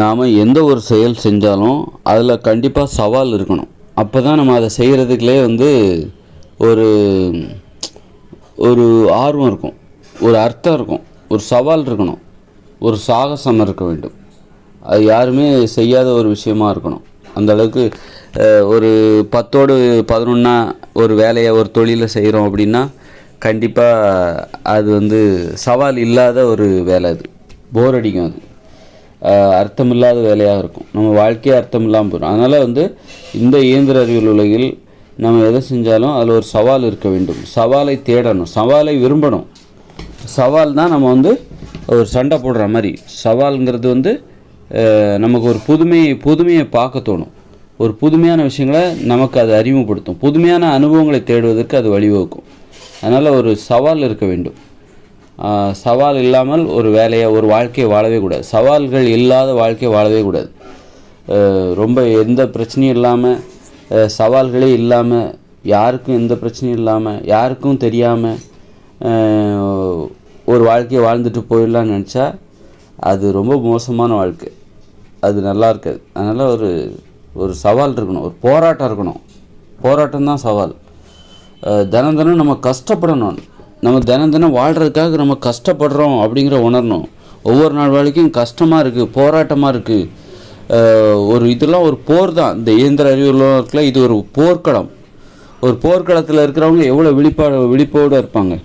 நாம் எந்த ஒரு செயல் செஞ்சாலும் அதில் கண்டிப்பாக சவால் இருக்கணும். அப்போ தான் நம்ம அதை செய்கிறதுக்குலே வந்து ஒரு ஒரு ஆர்வம் இருக்கும். ஒரு அர்த்தம் இருக்கும். ஒரு சவால் இருக்கணும். ஒரு சாகசம் இருக்க வேண்டும். அது யாருமே செய்யாத ஒரு விஷயமா இருக்கணும். அந்த அளவுக்கு ஒரு பத்தோடு பதினொன்னா ஒரு வேலையை ஒரு தொழிலை செய்கிறோம் அப்படின்னா கண்டிப்பாக அது வந்து சவால் இல்லாத ஒரு வேலை அது. போர் அடிக்கும் அது. அர்த்தமில்லாத வேலையாக இருக்கும். நம்ம வாழ்க்கையே அர்த்தம் இல்லாமல் போயிடும். அதனால் வந்து இந்த இயந்திர அறிவியல் உலகில் நம்ம எதை செஞ்சாலும் அதில் ஒரு சவால் இருக்க வேண்டும். சவாலை தேடணும். சவாலை விரும்பணும். சவால் தான் நம்ம வந்து ஒரு சண்டை போடுற மாதிரி. சவாலுங்கிறது வந்து நமக்கு ஒரு புதுமையை புதுமையை பார்க்க தோணும். ஒரு புதுமையான விஷயங்களை நமக்கு அது அறிமுகப்படுத்தும். புதுமையான அனுபவங்களை தேடுவதற்கு அது வழிவகுக்கும். அதனால் ஒரு சவால் இருக்க வேண்டும். சவால் இல்லாமல் ஒரு வேலையை ஒரு வாழ்க்கையை வாழவே கூடாது. சவால்கள் இல்லாத வாழ்க்கையை வாழவே கூடாது. ரொம்ப எந்த பிரச்சனையும் இல்லாமல் சவால்களே இல்லாமல் யாருக்கும் எந்த பிரச்சனையும் இல்லாமல் யாருக்கும் தெரியாமல் ஒரு வாழ்க்கையை வாழ்ந்துட்டு போயிடலாம்னு நினச்சா அது ரொம்ப மோசமான வாழ்க்கை. அது நல்லா இருக்காது. அதனால் ஒரு ஒரு சவால் இருக்கணும். ஒரு போராட்டம் இருக்கணும். போராட்டம் தான் சவால் தினம் தினம் நம்ம கஷ்டப்படணும். நம்ம தினம் தினம் வாழ்கிறதுக்காக நம்ம கஷ்டப்படுறோம் அப்படிங்கிற உணரணும். ஒவ்வொரு நாள் வேலைக்கும் கஷ்டமாக இருக்குது போராட்டமாக இருக்குது ஒரு இதெல்லாம் ஒரு போர் தான். இந்த இயந்திர அறிவுள்ள இது ஒரு போர்க்களம். ஒரு போர்க்களத்தில் இருக்கிறவங்க எவ்வளோ விழிப்பா விழிப்போடு இருப்பாங்க.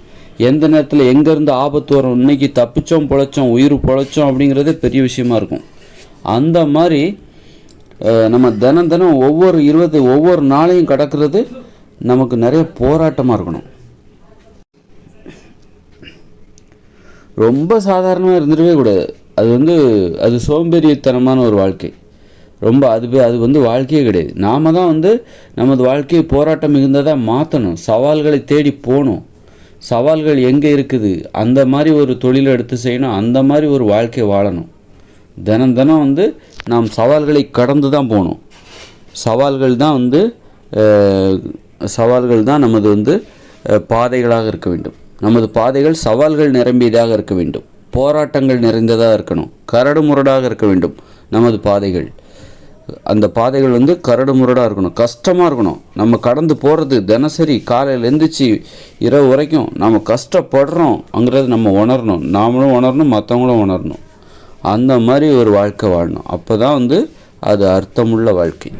எந்த நேரத்தில் எங்கேருந்து ஆபத்து வரும் இன்னைக்கு தப்பிச்சோம் பொழைச்சோம் உயிர் பொழைச்சோம் அப்படிங்கிறதே பெரிய விஷயமா இருக்கும். அந்த மாதிரி நம்ம தினம் தினம் ஒவ்வொரு இருபது ஒவ்வொரு நாளையும் கடக்கிறது நமக்கு நிறைய போராட்டமாக இருக்கணும். ரொம்ப சாதாரணமாக இருந்துடவே கூடாது. அது வந்து அது சோம்பேறித்தனமான ஒரு வாழ்க்கை. ரொம்ப அது பே- அது வந்து வாழ்க்கையே கிடையாது. நாம் தான் வந்து நமது வாழ்க்கையை போராட்டம் மிகுந்ததாக மாற்றணும் சவால்களை தேடி போகணும். சவால்கள் எங்கே இருக்குது? அந்த மாதிரி ஒரு தொழிலை எடுத்து செய்யணும். அந்த மாதிரி ஒரு வாழ்க்கை வாழணும். தினம் தினம் வந்து நாம் சவால்களை கடந்து தான் போகணும். சவால்கள் தான் வந்து சவால்கள் தான் நமது வந்து பாதைகளாக இருக்க வேண்டும். நமது பாதைகள் சவால்கள் நிரம்பியதாக இருக்க வேண்டும். போராட்டங்கள் நிறைந்ததாக இருக்கணும். கரடு முரடாக இருக்க வேண்டும் நமது பாதைகள். அந்த பாதைகள் வந்து கரடு முரடாக இருக்கணும். கஷ்டமாக இருக்கணும். நம்ம கடந்து போகிறது தினசரி காலையில் எழுந்திரிச்சி இரவு வரைக்கும் நம்ம கஷ்டப்படுறோங்கிறத நம்ம உணரணும். நாமளும் உணரணும் மற்றவங்களும் உணரணும். அந்த மாதிரி ஒரு வாழ்க்கை வாழணும். அப்போ தான் வந்து அது அர்த்தமுள்ள வாழ்க்கை.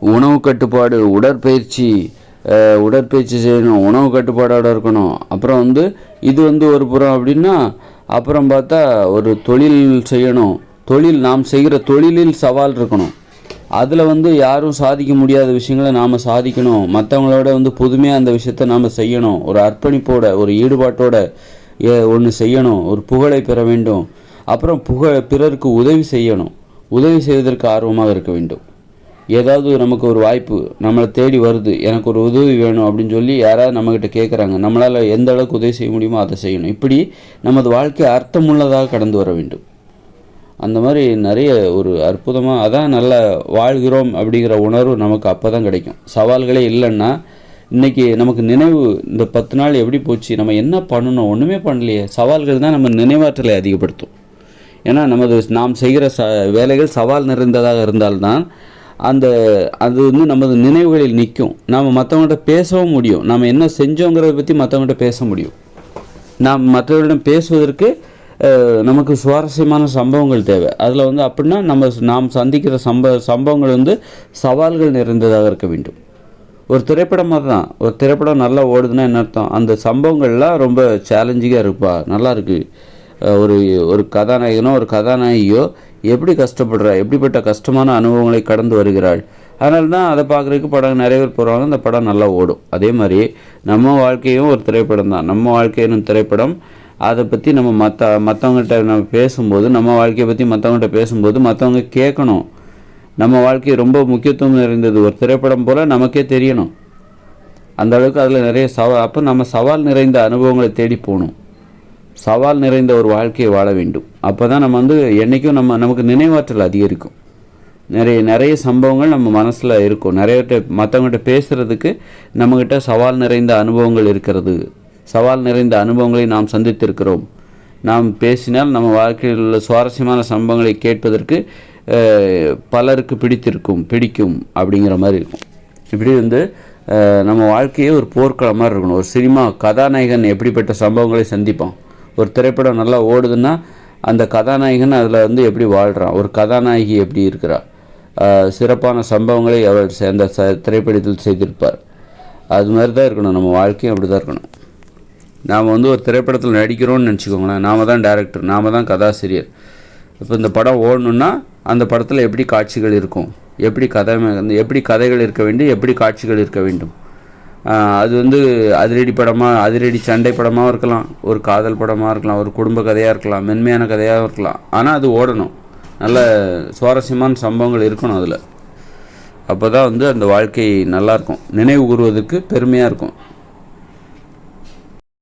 உணவு கட்டுப்பாடு உடற்பயிற்சி உடற்பயிற்சி செய்யணும் உணவு கட்டுப்பாடோட இருக்கணும். அப்புறம் வந்து இது வந்து ஒரு புறம் அப்படின்னா அப்புறம் பார்த்தா ஒரு தொழில் செய்யணும். தொழில் நாம் செய்கிற தொழிலில் சவால் இருக்கணும். அதில் வந்து யாரும் சாதிக்க முடியாத விஷயங்களை நாம் சாதிக்கணும். மற்றவங்களோட வந்து புதுமையாக அந்த விஷயத்த நாம் செய்யணும். ஒரு அர்ப்பணிப்போட ஒரு ஈடுபாட்டோட ஒன்று செய்யணும். ஒரு புகழை பெற வேண்டும். அப்புறம் புகழ் பிறருக்கு உதவி செய்யணும். உதவி செய்வதற்கு ஆர்வமாக இருக்க வேண்டும். ஏதாவது நமக்கு ஒரு வாய்ப்பு நம்மளை தேடி வருது எனக்கு ஒரு உதவி வேணும் அப்படின்னு சொல்லி யாராவது நம்மக்கிட்ட கேட்குறாங்க நம்மளால் எந்த அளவுக்கு உதவி செய்ய முடியுமோ அதை செய்யணும். இப்படி நமது வாழ்க்கை அர்த்தமுள்ளதாக கடந்து வர வேண்டும். அந்த மாதிரி நிறைய ஒரு அற்புதமாக அதான் நல்லா வாழ்கிறோம் அப்படிங்கிற உணர்வு நமக்கு அப்போ தான் கிடைக்கும். சவால்களே இல்லைன்னா இன்றைக்கி நமக்கு நினைவு இந்த பத்து நாள் எப்படி போச்சு நம்ம என்ன பண்ணணும் ஒன்றுமே பண்ணலையே. சவால்கள் தான் நம்ம நினைவாற்றலை அதிகப்படுத்தும். ஏன்னா நமது நாம் செய்கிற ச வேலைகள் சவால் நிறைந்ததாக இருந்தால்தான் அந்த அது வந்து நமது நினைவுகளில் நிற்கும். நாம் மற்றவங்கள்ட்ட பேசவும் முடியும். நாம் என்ன செஞ்சோங்கிறத பற்றி மற்றவங்கள்ட்ட பேச முடியும். நாம் மற்றவர்களிடம் பேசுவதற்கு நமக்கு சுவாரஸ்யமான சம்பவங்கள் தேவை. அதில் வந்து அப்படின்னா நம்ம நாம் சந்திக்கிற சம்ப சம்பவங்கள் வந்து சவால்கள் நிறைந்ததாக இருக்க வேண்டும். ஒரு திரைப்படம் மாதிரி தான் ஒரு திரைப்படம் நல்லா ஓடுதுன்னா என்ன அர்த்தம்? அந்த சம்பவங்கள்லாம் ரொம்ப சேலஞ்சிங்காக இருப்பா. நல்லா இருக்குது ஒரு ஒரு கதாநாயகனோ ஒரு கதாநாயகியோ எப்படி கஷ்டப்படுறா எப்படிப்பட்ட கஷ்டமான அனுபவங்களை கடந்து வருகிறாள். அதனால தான் அதை பார்க்குறதுக்கு படம் நிறைய பேர் போகிறாங்க அந்த படம் நல்லா ஓடும். அதே மாதிரி நம்ம வாழ்க்கையும் ஒரு திரைப்படம் தான். நம்ம வாழ்க்கையினும் திரைப்படம் அதை பற்றி நம்ம மற்ற மற்றவங்ககிட்ட நம்ம பேசும்போது நம்ம வாழ்க்கையை பற்றி மற்றவங்ககிட்ட பேசும்போது மற்றவங்க கேட்கணும். நம்ம வாழ்க்கை ரொம்ப முக்கியத்துவம் நிறைந்தது. ஒரு திரைப்படம் போல் நமக்கே தெரியணும். அந்த அளவுக்கு அதில் நிறைய சவா அப்போ நம்ம சவால் நிறைந்த அனுபவங்களை தேடி போகணும். சவால் நிறைந்த ஒரு வாழ்க்கையை வாழ வேண்டும். அப்போ தான் நம்ம வந்து என்றைக்கும் நம்ம நமக்கு நினைவாற்றல் அதிகரிக்கும். நிறைய நிறைய சம்பவங்கள் நம்ம மனசில் இருக்கும். நிறைய மற்றவங்ககிட்ட பேசுகிறதுக்கு நம்மக்கிட்ட சவால் நிறைந்த அனுபவங்கள் இருக்கிறது. சவால் நிறைந்த அனுபவங்களை நாம் சந்தித்திருக்கிறோம். நாம் பேசினால் நம்ம வாழ்க்கையில் உள்ள சுவாரஸ்யமான சம்பவங்களை கேட்பதற்கு பலருக்கு பிடித்திருக்கும் பிடிக்கும் அப்படிங்கிற மாதிரி இருக்கும். இப்படி வந்து நம்ம வாழ்க்கையே ஒரு போர்க்கள மாதிரி இருக்கணும். ஒரு சினிமா கதாநாயகன் எப்படிப்பட்ட சம்பவங்களை சந்திப்பான்? ஒரு திரைப்படம் நல்லா ஓடுதுன்னா அந்த கதாநாயகன் அதில் வந்து எப்படி வாழ்கிறான் ஒரு கதாநாயகி எப்படி இருக்கிறா? சிறப்பான சம்பவங்களை அவர் அந்த ச திரைப்படத்தில் செய்திருப்பார். அது மாதிரி தான் இருக்கணும். நம்ம வாழ்க்கையும் அப்படி தான் இருக்கணும். நாம் வந்து ஒரு திரைப்படத்தில் நடிக்கிறோம்னு நினச்சிக்கோங்களேன். நாம தான் டேரக்டர் நாம தான் கதாசிரியர். இப்போ இந்த படம் ஓடணுன்னா அந்த படத்தில் எப்படி காட்சிகள் இருக்கும்? எப்படி கதை எப்படி கதைகள் இருக்க வேண்டும்? எப்படி காட்சிகள் இருக்க வேண்டும்? அது வந்து அதிரடி படமாக அதிரடி சண்டை படமாகவும் இருக்கலாம். ஒரு காதல் படமாக இருக்கலாம் ஒரு குடும்ப கதையாக இருக்கலாம் மென்மையான கதையாகவும் இருக்கலாம். ஆனால் அது ஓடணும். நல்ல சுவாரஸ்யமான சம்பவங்கள் இருக்கணும் அதில். அப்போ தான் வந்து அந்த வாழ்க்கை நல்லாயிருக்கும் நினைவு கூறுவதற்கு பெருமையாக இருக்கும்.